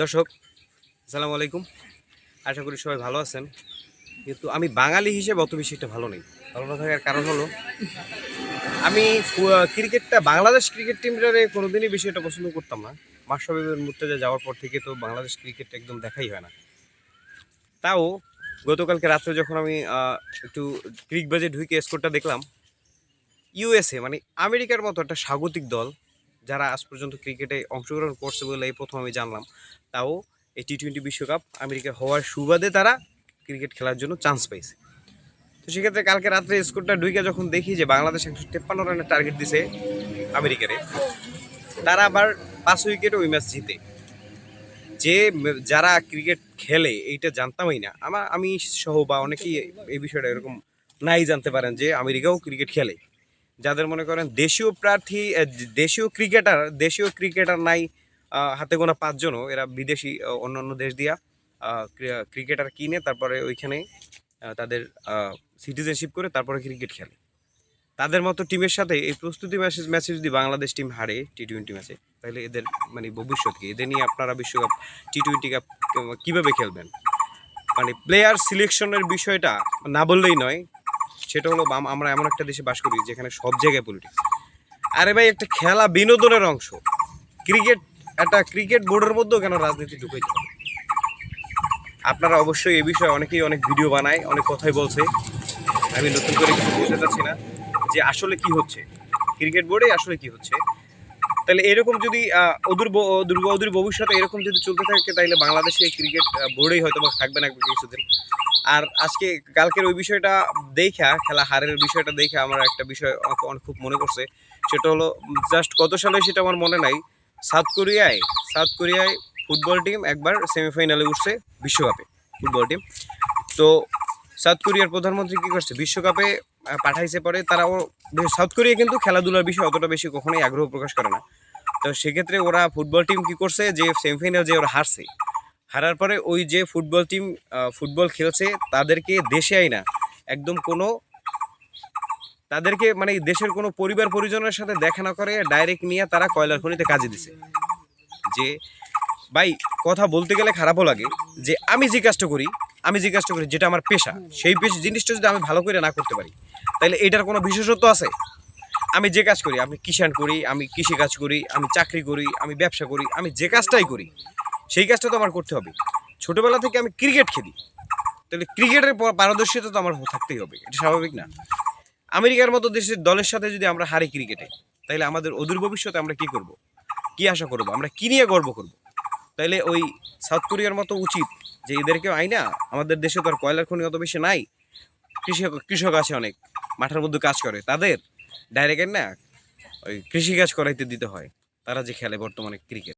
দর্শক, আসসালামু আলাইকুম। আশা করি সবাই ভালো আছেন। কিন্তু আমি বাঙালি হিসেবে অত বেশি একটা ভালো নেই। ভালো না থাকার কারণ হলো, আমি ক্রিকেটটা, বাংলাদেশ ক্রিকেট টিমটারে কোনোদিনই বেশি একটা পছন্দ করতাম না। মাসাবিবের মুর্তেজা যাওয়ার পর থেকে তো বাংলাদেশ ক্রিকেট একদম দেখাই হয় না। তাও, গতকালকে রাত্রে যখন আমি একটু ক্রিক বাজে ঢুকে স্কোরটা দেখলাম ইউএসএ মানে আমেরিকার মতো একটা স্বাগতিক দল যারা আজ পর্যন্ত ক্রিকেটে অংশগ্রহণ করছে বলে এই প্রথম আমি জানলাম, তাও এই টি টোয়েন্টি বিশ্বকাপ আমেরিকা হওয়ার সুবাদে তারা ক্রিকেট খেলার জন্য চান্স পাইছে তো সেক্ষেত্রে কালকে রাত্রে স্কোরটা ঢুকে যখন দেখি যে বাংলাদেশ একশো তেপ্পান্ন রানের টার্গেট দিছে আমেরিকারে, তারা আবার পাঁচ উইকেটে ওই ম্যাচ জিতে। যে যারা ক্রিকেট খেলে, এইটা জানতামই না। আমার আমি সহ বা অনেকেই এই বিষয়টা এরকম নাই জানতে পারেন যে আমেরিকাও ক্রিকেট খেলে। যাদের মনে করেন দেশীয় প্রার্থী দেশীয় ক্রিকেটার দেশীয় ক্রিকেটার নাই হাতে গোনা পাঁচজনও এরা বিদেশি আহ, অন্যান্য দেশ দিয়া ক্রিকেটার কিনে তারপরে ওইখানে তাদের সিটিজেনশিপ করে তারপরে ক্রিকেট খেলে। তাদের মতো টিমের সাথে এই প্রস্তুতি ম্যাচে ম্যাচে যদি বাংলাদেশ টিম হারে টি টোয়েন্টি ম্যাচে তাহলে এদের মানে ভবিষ্যৎ কি? এদের নিয়ে আপনারা বিশ্বকাপ টি টোয়েন্টি কাপ কীভাবে খেলবেন? মানে প্লেয়ার সিলেকশনের বিষয়টা না বললেই নয় সেটা হলো আমরা এমন একটা দেশে বাস করি যেখানে সব জায়গায় পলিটিক্স আরে ভাই, একটা খেলা বিনোদনের অংশ। ক্রিকেট, একটা ক্রিকেট বোর্ডের মধ্যেও কেন রাজনীতি ঢুকাইতে হবে? আপনারা অবশ্যই এ বিষয়ে অনেকেই অনেক ভিডিও বানায়, অনেক কথাই বলছে। আমি নতুন করে কিছু বলতে চাচ্ছি না যে আসলে কি হচ্ছে। ক্রিকেট বোর্ডে আসলে কি হচ্ছে। তাহলে এরকম যদি অদূর অদূর ভবিষ্যতে এরকম যদি চলতে থাকে, তাহলে বাংলাদেশে ক্রিকেট বোর্ডেই হয়তো থাকবে না কিছুদিন আর আজকে কালকের ওই বিষয়টা দেখা, খেলা হারের বিষয়টা দেখে আমার একটা বিষয় অনেক খুব মনে করছে সেটা হলো জাস্ট কত সালে সেটা আমার মনে নাই। সাউথ কোরিয়ায় সাউথ কোরিয়ায় ফুটবল টিম একবার সেমিফাইনালে উঠছে বিশ্বকাপে, ফুটবল টিম। তো সাউথ কোরিয়ার প্রধানমন্ত্রী কী করছে? বিশ্বকাপে পাঠাইছে পরে তারা ও সাউথ কোরিয়া কিন্তু খেলাধুলার বিষয়ে অতটা বেশি কখনোই আগ্রহ প্রকাশ করে না। তো সেক্ষেত্রে ওরা ফুটবল টিম কি করছে? যে সেমিফাইনাল যে ওরা হারছে। হারার পরে ওই যে ফুটবল টিম ফুটবল খেলছে, তাদেরকে দেশে আই না একদম কোনো, তাদেরকে মানে দেশের কোনো পরিবার পরিজনের সাথে দেখা না করে ডাইরেক্ট নিয়ে তারা কয়লার খনিতে কাজে দিছে। যে, ভাই, কথা বলতে গেলে খারাপও লাগে, যে আমি যে কাজটা করি, আমি যে কাজটা করি, যেটা আমার পেশা, সেই পেশা, জিনিসটা যদি আমি ভালো করে না করতে পারি, তাহলে এটার কোনো বিশেষত্ব আছে? আমি যে কাজ করি, আমি কিষাণ করি, আমি কৃষি কাজ করি, আমি চাকরি করি, আমি ব্যবসা করি, আমি যে কাজটাই করি সেই কাজটা তো আমার করতে হবে। ছোটোবেলা থেকে আমি ক্রিকেট খেলি। তাহলে ক্রিকেটের পারদর্শিতা তো আমার থাকতেই হবে, এটা স্বাভাবিক না। আমেরিকার মতো দেশের দলের সাথে যদি আমরা হারি ক্রিকেটে, তাহলে আমাদের অদূর ভবিষ্যতে আমরা কি করব? কি আশা করব? আমরা কী নিয়ে গর্ব করব? তাইলে ওই সাউথ কোরিয়ার মতো উচিত যে এদেরকেও আই না আমাদের দেশে তো আর কয়লার খনি অত বেশি নাই। কৃষক কৃষক আছে অনেক, মাঠের মধ্যে কাজ করে। তাদের ডাইরেক্ট না ওই কৃষিকাজ করাইতে দিতে হয়। তারা যে খেলে বর্তমানে ক্রিকেট।